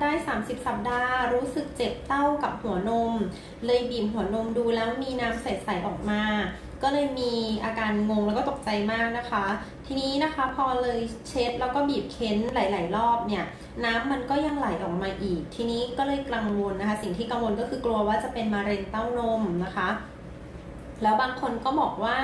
ได้ 30 สัปดาห์ รู้สึกเจ็บเต้ากับหัวนม เลยบีบหัวนมดูแล้วมีน้ำใสๆออกมา ก็เลยมีอาการงงแล้วก็ตกใจมากนะคะ ทีนี้นะคะพอเลยเช็ดแล้วก็บีบเค้นหลาย ๆ รอบเนี่ยน้ำมันก็ยังไหลออกมาอีก ทีนี้ก็เลยกังวลนะคะ สิ่งที่กังวลก็คือกลัวว่าจะเป็นมะเร็งเต้านมนะคะ แล้วบางคนก็บอกว่า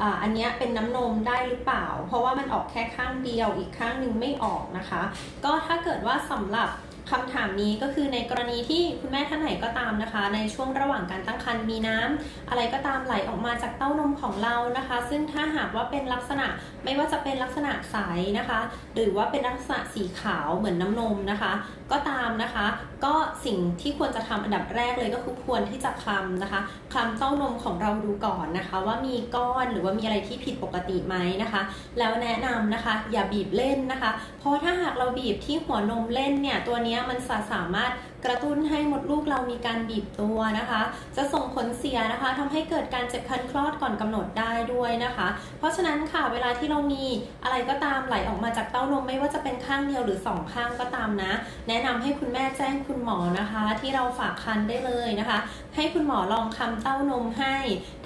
อ่าอันนี้เป็นน้ำนมได้หรือเปล่า เพราะว่ามันออกแค่ข้างเดียวอีกข้างหนึ่งไม่ออกนะคะ ก็ถ้าเกิดว่าสำหรับ คำถามนี้ก็คือในกรณีที่คุณแม่ท่านไหนก็ตามนะคะ ในช่วงระหว่างการตั้งครรภ์มีน้ำอะไรก็ตามไหลออกมาจากเต้านมของเรานะคะ ซึ่งถ้าหากว่าเป็นลักษณะไม่ว่าจะเป็นลักษณะใสนะคะ หรือว่าเป็นลักษณะสีขาวเหมือนน้ำนมนะคะ ก็ตามนะคะ ก็สิ่งที่ควรจะทำอันดับแรกเลยก็คือควรที่จะคลำนะคะคลำเต้านมของเราดูก่อนนะคะ ว่ามีก้อนหรือว่ามีอะไรที่ผิดปกติไหมนะคะ แล้วแนะนำนะคะ อย่าบีบเล่นนะคะ เพราะถ้าหากเราบีบที่หัวนมเล่นเนี่ยตัวเนี้ยมันสาสามารถกระตุ้นให้มดลูกเรามีการบีบตัวนะคะ จะส่งผลเสียนะคะทำให้เกิดการเจ็บคันคลอดก่อนกำหนดได้ด้วยนะคะ เพราะฉะนั้นค่ะเวลาที่เรามีอะไรก็ตามไหลออกมาจากเต้านมไม่ว่าจะเป็นข้างเดียวหรือสองข้างก็ตามนะ แนะนำให้คุณแม่แจ้งคุณหมอนะคะ ที่เราฝากคันได้เลยนะคะ ให้คุณหมอลองคำเต้านมให้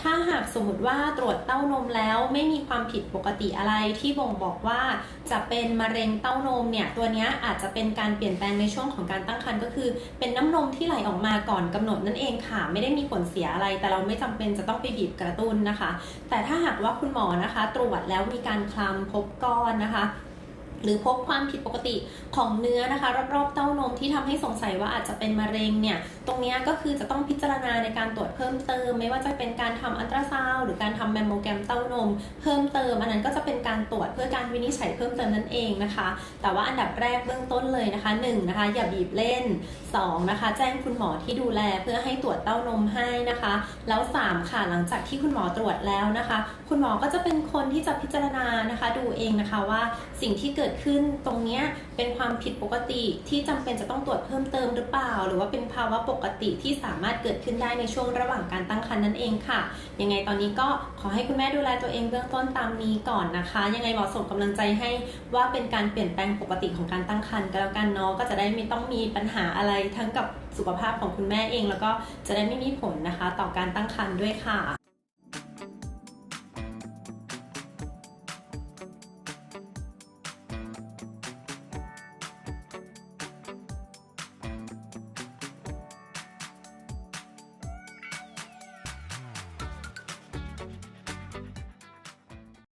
ถ้าหากสมมติว่าตรวจเต้านมแล้วไม่มีความผิดปกติอะไรที่บ่งบอกว่าจะเป็นมะเร็งเต้านมเนี่ยตัวนี้อาจจะเป็นการเปลี่ยนแปลงในช่วงของการตั้งครรภ์ก็คือ เป็นน้ำนมที่ไหลออกมาก่อนกำหนดนั่นเองค่ะ ไม่ได้มีผลเสียอะไร แต่เราไม่จำเป็นจะต้องไปบีบกระตุ้นนะคะ แต่ถ้าหากว่าคุณหมอนะคะ ตรวจแล้วมีการคลำพบก้อนนะคะหรือพบความผิดปกติของเนื้อนะคะ รอบๆเต้านมที่ทำให้สงสัยว่าอาจจะเป็นมะเร็งเนี่ยตรงนี้ก็คือจะต้องพิจารณาในการตรวจเพิ่มเติม ไม่ว่าจะเป็นการทำอัลตราซาวด์หรือการทำแมมโมแกรมเต้านม เพิ่มเติม อันนั้นก็จะเป็นการตรวจเพื่อการวินิจฉัยเพิ่มเติมนั่นเองนะคะ แต่ว่าอันดับแรกเบื้องต้นเลยนะคะ1นะคะอย่าบีบเล่น 2 นะคะ แจ้งคุณหมอที่ดูแลเพื่อให้ตรวจเต้านมให้นะคะ แล้ว 3 ค่ะหลังจากที่คุณหมอตรวจแล้วนะคะ คุณหมอก็จะเป็นคนที่จะพิจารณานะคะ ดูเองนะคะว่าสิ่งที่เกิดขึ้นตรงนี้เป็นความความผิดปกติที่จำเป็นจะต้องตรวจเพิ่มเติมหรือเปล่า หรือว่าเป็นภาวะปกติที่สามารถเกิดขึ้นได้ในช่วงระหว่างการตั้งครรภ์นั่นเองค่ะ ยังไงตอนนี้ก็ขอให้คุณแม่ดูแลตัวเองเบื้องต้นตามนี้ก่อนนะคะ ยังไงหมอส่งกำลังใจให้ว่าเป็นการเปลี่ยนแปลงปกติของการตั้งครรภ์ก็แล้วกันเนาะก็จะได้ไม่ต้องมีปัญหาอะไรทั้งกับสุขภาพของคุณแม่เอง แล้วก็จะได้ไม่มีผลนะคะ ต่อการตั้งครรภ์ด้วยค่ะ